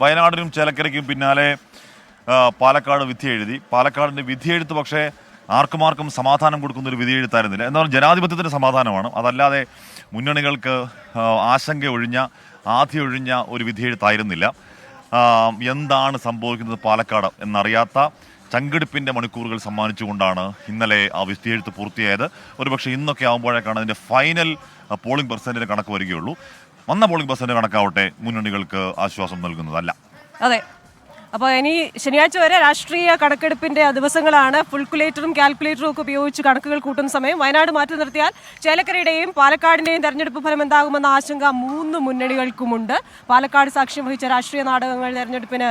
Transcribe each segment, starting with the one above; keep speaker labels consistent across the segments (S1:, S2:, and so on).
S1: വയനാടിനും ചേലക്കരയ്ക്കും പിന്നാലെ പാലക്കാട് വിധി എഴുതി പാലക്കാടിന്റെ വിധിയെഴുത്ത് പക്ഷേ ആർക്കും ആർക്കും സമാധാനം കൊടുക്കുന്ന ഒരു വിധിയെഴുത്തായിരുന്നില്ല എന്നാൽ ജനാധിപത്യത്തിന്റെ സമാധാനമാണ്. അതല്ലാതെ മുന്നണികൾക്ക് ആശങ്ക ഒഴിഞ്ഞ ആധി ഒഴിഞ്ഞ ഒരു വിധി എഴുത്തായിരുന്നില്ല എന്താണ് സംഭവിക്കുന്നത് പാലക്കാട് എന്നറിയാത്ത ചങ്കെടുപ്പിന്റെ മണിക്കൂറുകൾ സമ്മാനിച്ചുകൊണ്ടാണ് ഇന്നലെ ആ വിധി വിധിയെഴുത്ത് പൂർത്തിയായത്. ഒരുപക്ഷെ ഇന്നൊക്കെ ആകുമ്പോഴേക്കാണ് അതിന്റെ ഫൈനൽ പോളിംഗ് പെർസെന്റിന്റെ കണക്ക് വരികയുള്ളൂ. വന്ന പോളിംഗ് പെർസെന്റ് കണക്കാവട്ടെ മുന്നണികൾക്ക് ആശ്വാസം നൽകുന്നതല്ല.
S2: അതെ. അപ്പോൾ ഇനി ശനിയാഴ്ച വരെ രാഷ്ട്രീയ കണക്കെടുപ്പിന്റെ ദിവസങ്ങളാണ് ഫുൾക്കുലേറ്ററും കാൽക്കുലേറ്ററും ഒക്കെ ഉപയോഗിച്ച് കണക്കുകൾ കൂട്ടുന്ന സമയം. വയനാട് മാറ്റി നിർത്തിയാൽ ചേലക്കരയുടെയും പാലക്കാടിന്റെയും തെരഞ്ഞെടുപ്പ് ഫലം എന്താകുമെന്ന ആശങ്ക മൂന്ന് മുന്നണികൾക്കുമുണ്ട്. പാലക്കാട് സാക്ഷ്യം വഹിച്ച രാഷ്ട്രീയ നാടകങ്ങൾ തെരഞ്ഞെടുപ്പിന്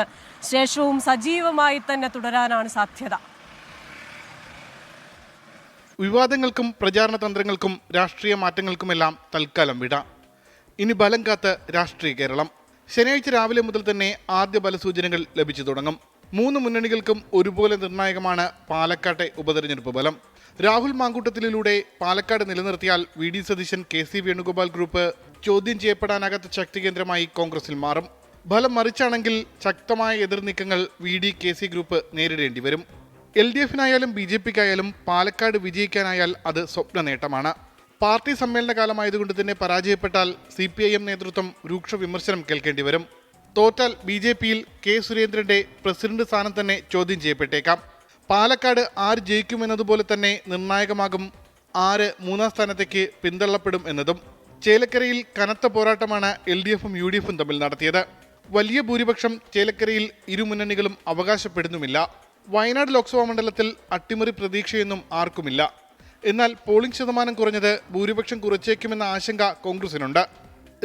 S2: ശേഷവും സജീവമായി തന്നെ തുടരാനാണ് സാധ്യത.
S3: വിവാദങ്ങൾക്കും പ്രചാരണ തന്ത്രങ്ങൾക്കും രാഷ്ട്രീയ മാറ്റങ്ങൾക്കുമെല്ലാം തൽക്കാലം വിട. ഇനി ബലം കാത്ത രാഷ്ട്രീയ കേരളം. ശനിയാഴ്ച രാവിലെ മുതൽ തന്നെ ആദ്യ ബലസൂചനകൾ ലഭിച്ചു തുടങ്ങും. മൂന്ന് മുന്നണികൾക്കും ഒരുപോലെ നിർണായകമാണ് പാലക്കാട്ടെ ഉപതെരഞ്ഞെടുപ്പ് ബലം. രാഹുൽ മാങ്കൂട്ടത്തിലൂടെ Palakkad നിലനിർത്തിയാൽ V D Satheesan K C Venugopal group ചോദ്യം ചെയ്യപ്പെടാനാകാത്ത ശക്തി കേന്ദ്രമായി കോൺഗ്രസിൽ മാറും. ഫലം മറിച്ചാണെങ്കിൽ ശക്തമായ എതിർനീക്കങ്ങൾ V D K C group നേരിടേണ്ടി വരും. എൽ ഡി എഫിനായാലും ബി ജെ പിക്കായാലും പാലക്കാട് വിജയിക്കാനായാൽ അത് സ്വപ്ന നേട്ടമാണ് പാർട്ടി സമ്മേളന കാലമായതുകൊണ്ട് തന്നെ പരാജയപ്പെട്ടാൽ സി പി ഐ എം നേതൃത്വം രൂക്ഷ വിമർശനം കേൾക്കേണ്ടി വരും. തോറ്റാൽ ബി ജെ പിയിൽ കെ സുരേന്ദ്രന്റെ പ്രസിഡന്റ് സ്ഥാനം തന്നെ ചോദ്യം ചെയ്യപ്പെട്ടേക്കാം. പാലക്കാട് ആര് ജയിക്കുമെന്നതുപോലെ തന്നെ നിർണായകമാകും ആര് മൂന്നാം സ്ഥാനത്തേക്ക് പിന്തള്ളപ്പെടും എന്നതും. ചേലക്കരയിൽ കനത്ത പോരാട്ടമാണ് എൽ ഡി എഫും യു ഡി എഫും തമ്മിൽ നടത്തിയത്. വലിയ ഭൂരിപക്ഷം ചേലക്കരയിൽ ഇരുമുന്നണികളും അവകാശപ്പെടുന്നുമില്ല. വയനാട് ലോക്സഭാ മണ്ഡലത്തിൽ അട്ടിമറി പ്രതീക്ഷയൊന്നും ആർക്കുമില്ല. എന്നാൽ പോളിംഗ് ശതമാനം കുറഞ്ഞത് ഭൂരിപക്ഷം കുറച്ചേക്കുമെന്ന ആശങ്ക കോൺഗ്രസിനുണ്ട്.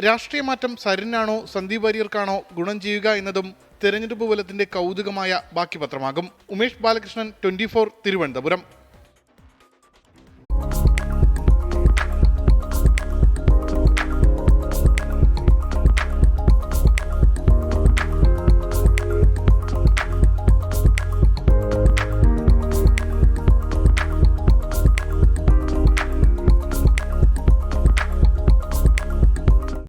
S3: രാഷ്ട്രീയ മാറ്റം സരിനാണോ സന്ദീപ് വാര്യർക്കാണോ ഗുണം ചെയ്യുക എന്നതും തെരഞ്ഞെടുപ്പ് ഫലത്തിന്റെ കൗതുകമായ ബാക്കി പത്രമാകും ഉമേഷ് ബാലകൃഷ്ണൻ ട്വന്റി തിരുവനന്തപുരം.